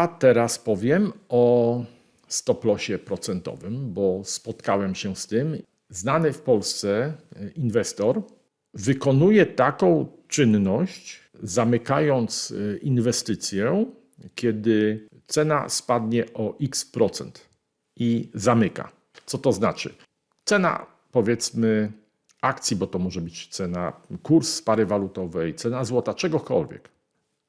A teraz powiem o stoplosie procentowym, bo spotkałem się z tym. Znany w Polsce e, inwestor wykonuje taką czynność, zamykając e, inwestycję, kiedy cena spadnie o x procent i zamyka. Co to znaczy? Cena, powiedzmy, akcji, bo to może być cena, kurs pary walutowej, cena złota, czegokolwiek,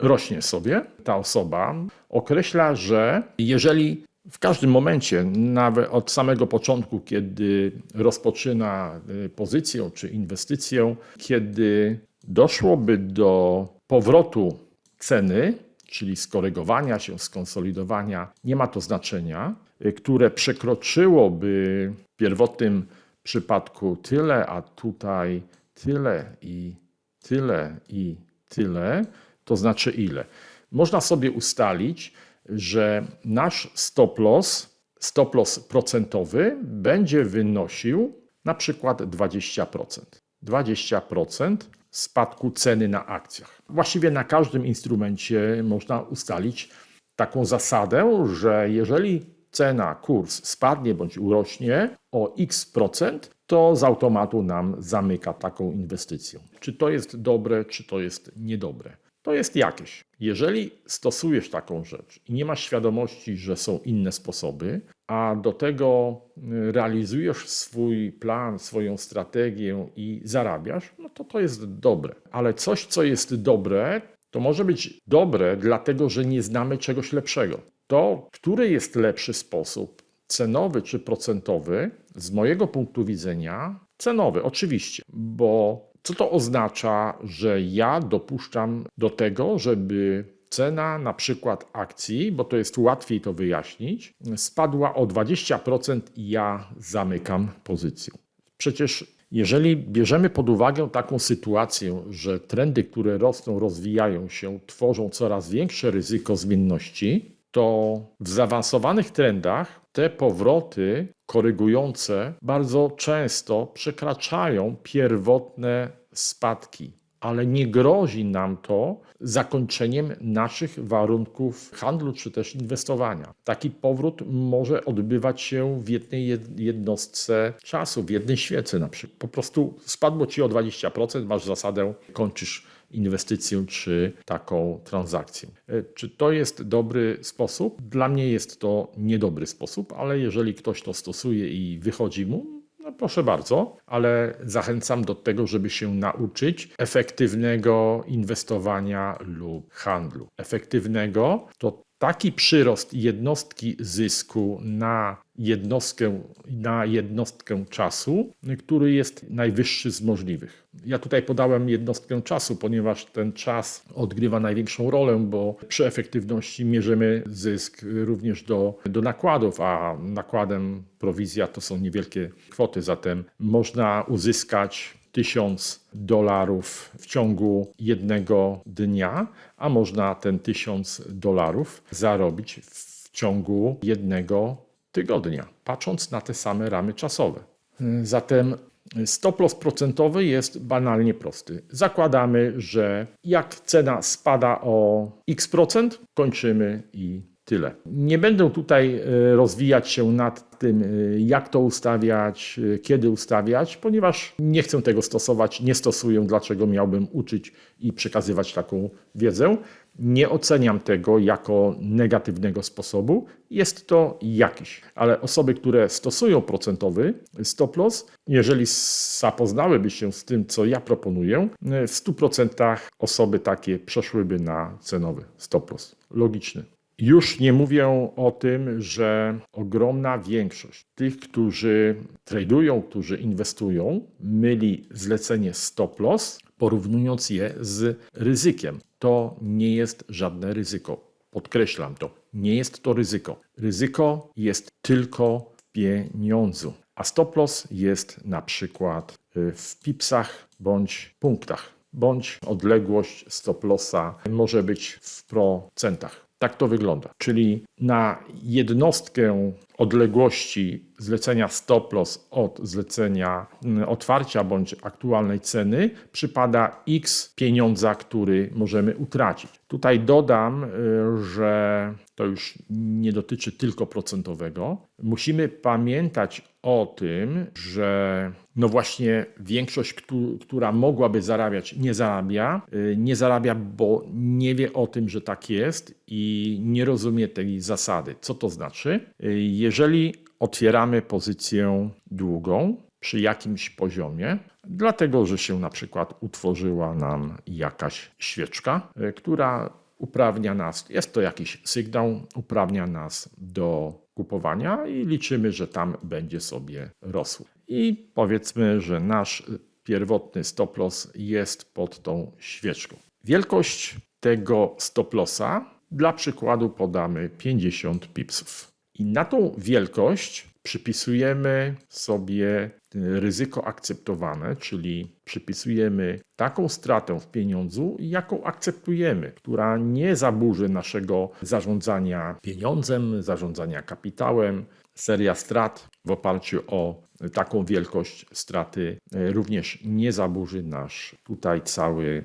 rośnie sobie. Ta osoba określa, że jeżeli w każdym momencie, nawet od samego początku, kiedy rozpoczyna y, pozycję czy inwestycję, kiedy doszłoby do powrotu ceny, czyli skorygowania się, skonsolidowania, nie ma to znaczenia, y, które przekroczyłoby w pierwotnym przypadku tyle, a tutaj tyle i tyle i tyle, to znaczy ile? Można sobie ustalić, że nasz stop loss, stop loss procentowy będzie wynosił na przykład 20%. 20% spadku ceny na akcjach. Właściwie na każdym instrumencie można ustalić taką zasadę, że jeżeli cena, kurs spadnie bądź urośnie o x procent, to z automatu nam zamyka taką inwestycję. Czy to jest dobre, czy to jest niedobre? To jest jakieś. Jeżeli stosujesz taką rzecz i nie masz świadomości, że są inne sposoby, a do tego y, realizujesz swój plan, swoją strategię i zarabiasz, no to to jest dobre. Ale coś, co jest dobre, to może być dobre, dlatego że nie znamy czegoś lepszego. To, który jest lepszy sposób, cenowy czy procentowy, z mojego punktu widzenia, cenowy, oczywiście, bo co to oznacza, że ja dopuszczam do tego, żeby cena na przykład akcji, bo to jest łatwiej to wyjaśnić, spadła o 20% i ja zamykam pozycję. Przecież jeżeli bierzemy pod uwagę taką sytuację, że trendy, które rosną, rozwijają się, tworzą coraz większe ryzyko zmienności, to w zaawansowanych trendach te powroty korygujące bardzo często przekraczają pierwotne spadki, ale nie grozi nam to zakończeniem naszych warunków handlu czy też inwestowania. Taki powrót może odbywać się w jednej jednostce czasu, w jednej świece na przykład. Po prostu spadło ci o 20%, masz zasadę, kończysz inwestycję czy taką transakcję. E, czy to jest dobry sposób? Dla mnie jest to niedobry sposób, ale jeżeli ktoś to stosuje i wychodzi mu, no proszę bardzo, ale zachęcam do tego, żeby się nauczyć efektywnego inwestowania lub handlu. Efektywnego to taki przyrost jednostki zysku na jednostkę, na jednostkę czasu, który jest najwyższy z możliwych. Ja tutaj podałem jednostkę czasu, ponieważ ten czas odgrywa największą rolę, bo przy efektywności mierzymy zysk również do, do nakładów, a nakładem prowizja to są niewielkie kwoty, zatem można uzyskać 1000 dolarów w ciągu jednego dnia, a można ten 1000 dolarów zarobić w ciągu jednego tygodnia, patrząc na te same ramy czasowe. Zatem stop loss procentowy jest banalnie prosty. Zakładamy, że jak cena spada o x procent, kończymy i tyle. Nie będę tutaj e, rozwijać się nad tym, e, jak to ustawiać, e, kiedy ustawiać, ponieważ nie chcę tego stosować, nie stosuję, dlaczego miałbym uczyć i przekazywać taką wiedzę. Nie oceniam tego jako negatywnego sposobu. Jest to jakiś, ale osoby, które stosują procentowy stop loss, jeżeli zapoznałyby się z tym, co ja proponuję, w 100% osoby takie przeszłyby na cenowy stop loss. Logiczny. Już nie mówię o tym, że ogromna większość tych, którzy tradują, którzy inwestują, myli zlecenie stop loss, porównując je z ryzykiem. To nie jest żadne ryzyko. Podkreślam to. Nie jest to ryzyko. Ryzyko jest tylko w pieniądzu, a stop loss jest na przykład y, w pipsach bądź punktach, bądź odległość stop lossa może być w procentach. Tak to wygląda. Czyli na jednostkę odległości zlecenia stop loss od zlecenia mm, otwarcia bądź aktualnej ceny przypada x pieniądza, który możemy utracić. Tutaj dodam, y, że to już nie dotyczy tylko procentowego. Musimy pamiętać o tym, że no właśnie większość, któ- która mogłaby zarabiać, nie zarabia. Y, Nie zarabia, bo nie wie o tym, że tak jest i nie rozumie tej zasady. Co to znaczy? Y, Jeżeli otwieramy pozycję długą przy jakimś poziomie, dlatego że się na przykład utworzyła nam jakaś świeczka, y, która uprawnia nas, jest to jakiś sygnał, uprawnia nas do kupowania i liczymy, że tam będzie sobie rosło. I powiedzmy, że nasz pierwotny stop loss jest pod tą świeczką. Wielkość tego stop lossa dla przykładu podamy 50 pipsów. I na tą wielkość przypisujemy sobie ryzyko akceptowane, czyli przypisujemy taką stratę w pieniądzu, jaką akceptujemy, która nie zaburzy naszego zarządzania pieniądzem, zarządzania kapitałem. Seria strat w oparciu o taką wielkość straty również nie zaburzy nasz tutaj cały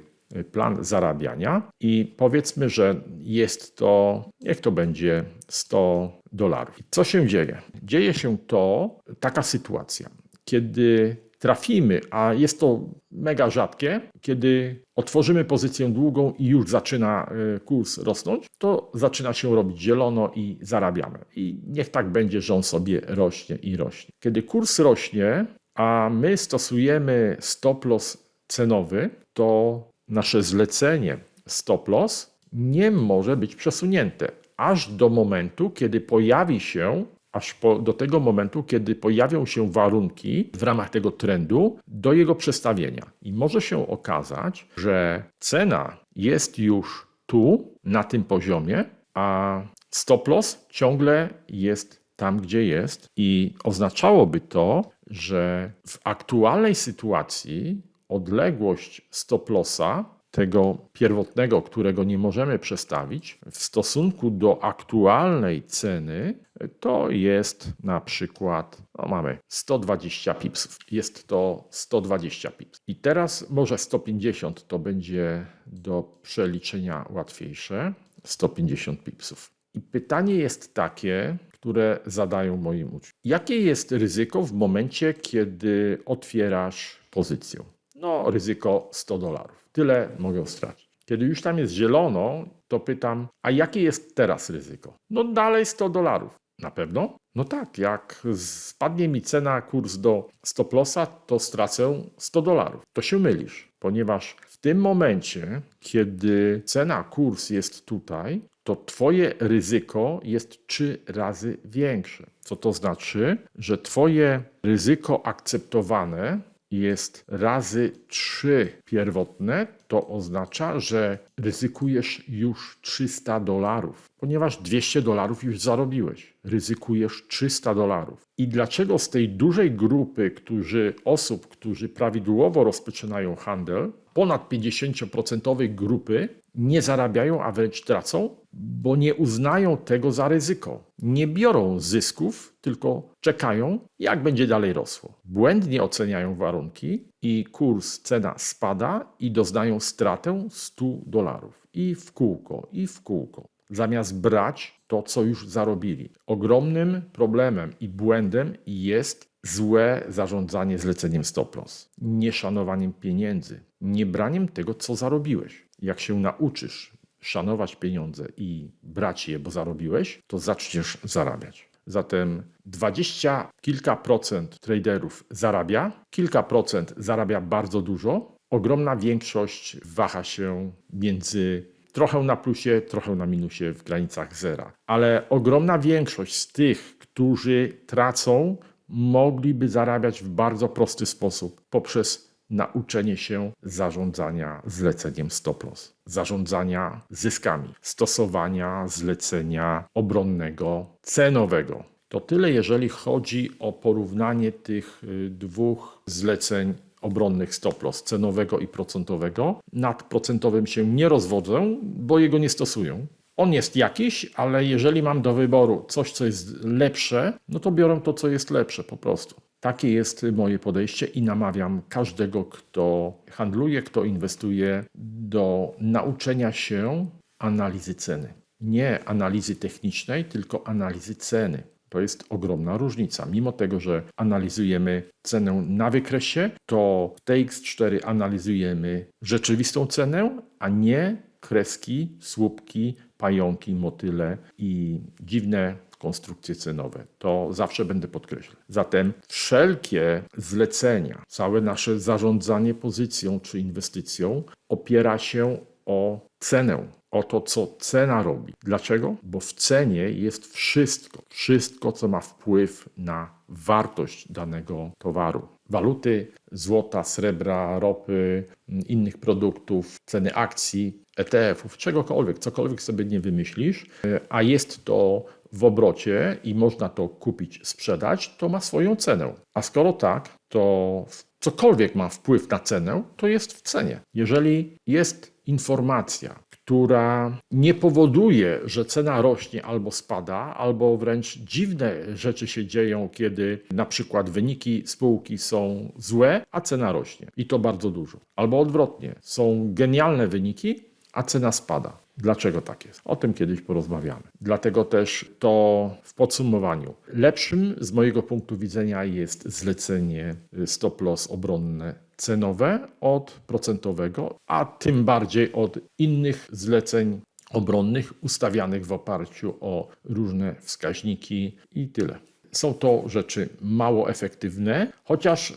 plan zarabiania i powiedzmy, że jest to, niech to będzie 100 dolarów. Co się dzieje? Dzieje się to, taka sytuacja, kiedy trafimy, a jest to mega rzadkie, kiedy otworzymy pozycję długą i już zaczyna y, kurs rosnąć, to zaczyna się robić zielono i zarabiamy. I niech tak będzie, że on sobie rośnie i rośnie. Kiedy kurs rośnie, a my stosujemy stop loss cenowy, to nasze zlecenie stop loss nie może być przesunięte aż do momentu, kiedy pojawi się, aż po, do tego momentu, kiedy pojawią się warunki w ramach tego trendu do jego przestawienia. I może się okazać, że cena jest już tu, na tym poziomie, a stop loss ciągle jest tam, gdzie jest, i oznaczałoby to, że w aktualnej sytuacji odległość stop lossa, tego pierwotnego, którego nie możemy przestawić, w stosunku do aktualnej ceny, to jest na przykład, no mamy 120 pipsów. Jest to 120 pips. I teraz może 150 to będzie do przeliczenia łatwiejsze. 150 pipsów. I pytanie jest takie, które zadają moim uczniom. Jakie jest ryzyko w momencie, kiedy otwierasz pozycję? No, ryzyko 100 dolarów. Tyle mogę stracić. Kiedy już tam jest zielono, to pytam, a jakie jest teraz ryzyko? No dalej 100 dolarów. Na pewno? No tak, jak spadnie mi cena, kurs do stop lossa, to stracę 100 dolarów. To się mylisz, ponieważ w tym momencie, kiedy cena, kurs jest tutaj, to Twoje ryzyko jest trzy razy większe. Co to znaczy? Że Twoje ryzyko akceptowane jest razy 3 pierwotne, to oznacza, że ryzykujesz już 300 dolarów, ponieważ 200 dolarów już zarobiłeś. Ryzykujesz 300 dolarów. I dlaczego z tej dużej grupy którzy, osób, którzy prawidłowo rozpoczynają handel, ponad 50% grupy nie zarabiają, a wręcz tracą, bo nie uznają tego za ryzyko. Nie biorą zysków, tylko czekają, jak będzie dalej rosło. Błędnie oceniają warunki i kurs, cena spada i doznają stratę 100 dolarów. I w kółko, i w kółko. Zamiast brać to, co już zarobili. Ogromnym problemem i błędem jest złe zarządzanie zleceniem stop loss, nieszanowaniem pieniędzy, niebraniem tego, co zarobiłeś. Jak się nauczysz szanować pieniądze i brać je, bo zarobiłeś, to zaczniesz zarabiać. Zatem 20 kilka procent traderów zarabia, kilka procent zarabia bardzo dużo. Ogromna większość waha się między trochę na plusie, trochę na minusie w granicach zera. Ale ogromna większość z tych, którzy tracą, mogliby zarabiać w bardzo prosty sposób poprzez nauczenie się zarządzania zleceniem stop loss, zarządzania zyskami, stosowania zlecenia obronnego cenowego. To tyle, jeżeli chodzi o porównanie tych y, dwóch zleceń obronnych stop loss, cenowego i procentowego. Nad procentowym się nie rozwodzę, bo jego nie stosują. On jest jakiś, ale jeżeli mam do wyboru coś, co jest lepsze, no to biorę to, co jest lepsze po prostu. Takie jest moje podejście i namawiam każdego, kto handluje, kto inwestuje, do nauczenia się analizy ceny. Nie analizy technicznej, tylko analizy ceny. To jest ogromna różnica. Mimo tego, że analizujemy cenę na wykresie, to w TX4 analizujemy rzeczywistą cenę, a nie kreski, słupki, pająki, motyle i dziwne konstrukcje cenowe. To zawsze będę podkreślał. Zatem wszelkie zlecenia, całe nasze zarządzanie pozycją czy inwestycją opiera się o cenę, o to, co cena robi. Dlaczego? Bo w cenie jest wszystko, wszystko, co ma wpływ na wartość danego towaru. Waluty, złota, srebra, ropy, innych produktów, ceny akcji, ETF-ów, czegokolwiek, cokolwiek sobie nie wymyślisz, a jest to w obrocie i można to kupić, sprzedać, to ma swoją cenę. A skoro tak, to cokolwiek ma wpływ na cenę, to jest w cenie. Jeżeli jest informacja, która nie powoduje, że cena rośnie albo spada, albo wręcz dziwne rzeczy się dzieją, kiedy na przykład wyniki spółki są złe, a cena rośnie i to bardzo dużo. Albo odwrotnie, są genialne wyniki, a cena spada. Dlaczego tak jest? O tym kiedyś porozmawiamy. Dlatego też to w podsumowaniu. Lepszym z mojego punktu widzenia jest zlecenie stop loss obronne cenowe od procentowego, a tym bardziej od innych zleceń obronnych ustawianych w oparciu o różne wskaźniki i tyle. Są to rzeczy mało efektywne, chociaż y,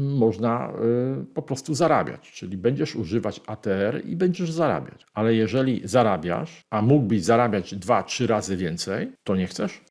można y, po prostu zarabiać, czyli będziesz używać ATR i będziesz zarabiać. Ale jeżeli zarabiasz, a mógłbyś zarabiać dwa, trzy razy więcej, to nie chcesz?